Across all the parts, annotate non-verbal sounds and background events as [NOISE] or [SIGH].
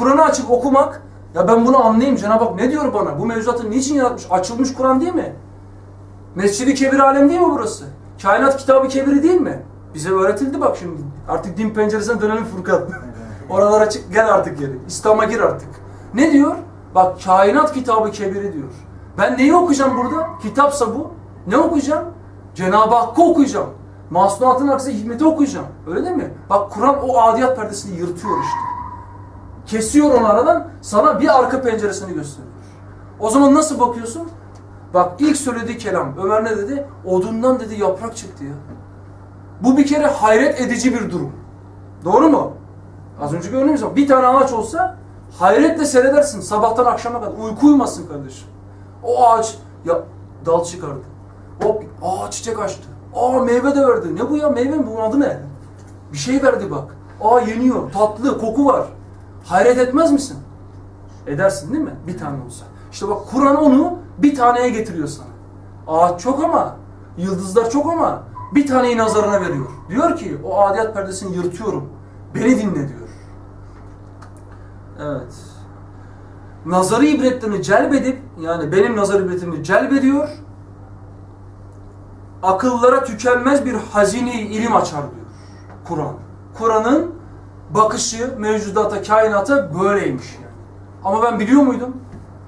Kur'an'ı açıp okumak, ya ben bunu anlayayım Cenab-ı Hak ne diyor bana? Bu mevzuatı niçin yaratmış? Açılmış Kur'an değil mi? Mescidi Kebir alem değil mi burası? Kainat kitabı kebiri değil mi? Bize öğretildi bak şimdi. Artık din penceresine dönelim Furkan. [LAUGHS] Oralara çık gel artık geri. İslam'a gir artık. Ne diyor? Bak kainat kitabı kebiri diyor. Ben neyi okuyacağım burada? Kitapsa bu. Ne okuyacağım? Cenab-ı Hakk'ı okuyacağım. Masnuatın aksine hikmeti okuyacağım. Öyle değil mi? Bak Kur'an o adiyat perdesini yırtıyor işte. Kesiyor onu aradan sana bir arka penceresini gösteriyor. O zaman nasıl bakıyorsun? Bak ilk söylediği kelam Ömer ne dedi? Odundan dedi yaprak çıktı ya. Bu bir kere hayret edici bir durum. Doğru mu? Az önce gördüğümüz gibi bir tane ağaç olsa hayretle seyredersin sabahtan akşama kadar. Uyku uyumasın kardeşim. O ağaç ya dal çıkardı. Hop aa çiçek açtı. Aa meyve de verdi. Ne bu ya meyve mi? Bunun adı ne? Bir şey verdi bak. Aa yeniyor. Tatlı, koku var. Hayret etmez misin? Edersin değil mi? Bir tane olsa. İşte bak Kur'an onu bir taneye getiriyor sana. Ağaç çok ama, yıldızlar çok ama bir taneyi nazarına veriyor. Diyor ki o adiyat perdesini yırtıyorum. Beni dinle diyor. Evet. Nazarı ibretlerini celbedip yani benim nazar ibretimi celbediyor. Akıllara tükenmez bir hazine ilim açar diyor. Kur'an. Kur'an'ın bakışı mevcudata, kainata böyleymiş. Ama ben biliyor muydum?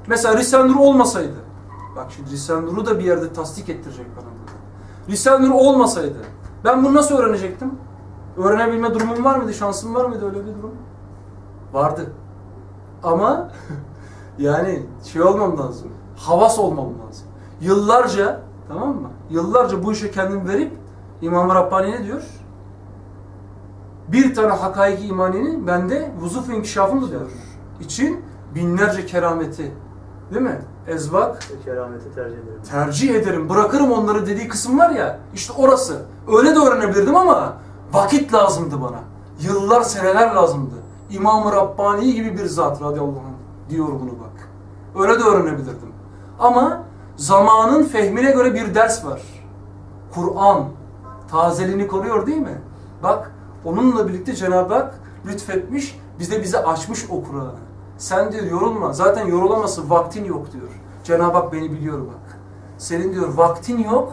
Mesela Risale-i Nur olmasaydı, bak şimdi Risale-i Nur'u da bir yerde tasdik ettirecek bana burada. Olmasaydı, ben bunu nasıl öğrenecektim? Öğrenebilme durumum var mıydı, şansım var mıydı öyle bir durum? Vardı. Ama [LAUGHS] yani şey olmam lazım, havas olmam lazım. Yıllarca, tamam mı? Yıllarca bu işe kendim verip İmam-ı Rabbani ne diyor? Bir tane hakaiki imaninin bende vuzuf inkişafını diyor. için binlerce kerameti değil mi? Ezvak Kerameti tercih ederim. tercih ederim, bırakırım onları dediği kısım var ya, işte orası. Öyle de öğrenebilirdim ama vakit lazımdı bana. Yıllar, seneler lazımdı. İmam-ı Rabbani gibi bir zat radıyallahu anh diyor bunu bak. Öyle de öğrenebilirdim. Ama zamanın fehmine göre bir ders var. Kur'an tazeliğini koruyor değil mi? Bak onunla birlikte Cenab-ı Hak lütfetmiş, bize bize açmış o Kur'an'ı. Sen diyor yorulma. Zaten yorulaması vaktin yok diyor. Cenab-ı Hak beni biliyor bak. Senin diyor vaktin yok.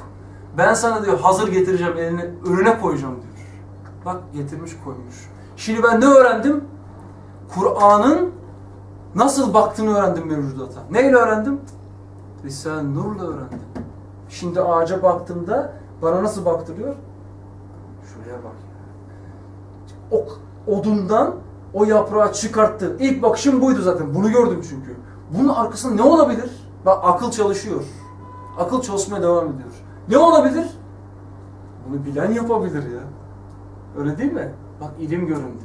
Ben sana diyor hazır getireceğim eline, önüne koyacağım diyor. Bak getirmiş koymuş. Şimdi ben ne öğrendim? Kur'an'ın nasıl baktığını öğrendim mevcudata. Neyle öğrendim? Risale-i Nur'la öğrendim. Şimdi ağaca baktığımda bana nasıl baktırıyor? Şuraya bak. O odundan o yaprağı çıkarttı. İlk bakışım buydu zaten. Bunu gördüm çünkü. Bunun arkasında ne olabilir? Bak akıl çalışıyor. Akıl çalışmaya devam ediyor. Ne olabilir? Bunu bilen yapabilir ya. Öyle değil mi? Bak ilim göründü.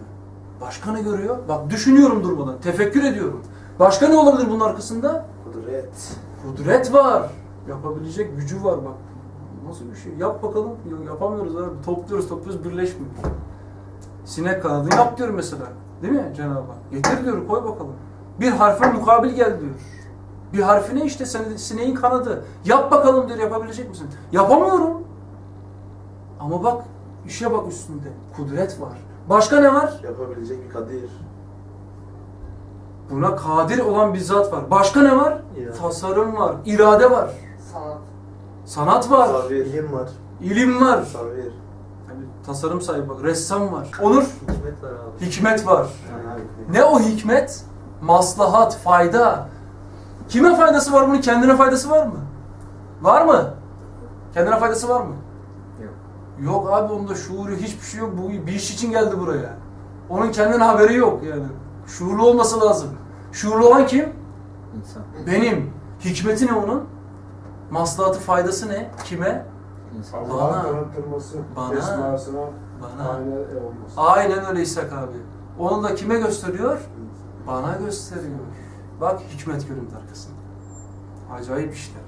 Başka ne görüyor? Bak düşünüyorum durmadan. Tefekkür ediyorum. Başka ne olabilir bunun arkasında? Kudret. Kudret var. Yapabilecek gücü var bak. Nasıl bir şey? Yap bakalım. Yok yapamıyoruz abi. Topluyoruz topluyoruz birleşmiyor. Sinek kanadını yap diyor mesela. Değil mi Cenab-ı Hak? Getir diyor koy bakalım. Bir harfe mukabil gel diyor. Bir harfine işte senin sineğin kanadı. Yap bakalım diyor yapabilecek misin? Yapamıyorum. Ama bak işe bak üstünde. Kudret var. Başka ne var? Yapabilecek bir kadir. Buna kadir olan bir zat var. Başka ne var? İrade. Tasarım var. irade var. Sanat. Sanat var. Sabir. İlim var. ilim var. Sabir. Yani tasarım sahibi bak. Ressam var. Onur. Hikmet var abi. Hikmet var. Yani. Ne o hikmet? Maslahat, fayda. Kime faydası var bunun? Kendine faydası var mı? Var mı? Kendine faydası var mı? Yok. Yok abi onda şuuru hiçbir şey yok. Bu bir iş için geldi buraya. Onun kendine haberi yok yani. Şuurlu olması lazım. Şuurlu olan kim? İnsan. Benim. Hikmeti ne onun? Maslahatı, faydası ne? Kime? İnsan. Bana. Allah'ın tanıtılması, Bana. esmasına Bana. aynen olması. Aynen öyle İshak abi. Onu da kime gösteriyor? Bana gösteriyor. Bak hikmet görüntü arkasında. Acayip işler.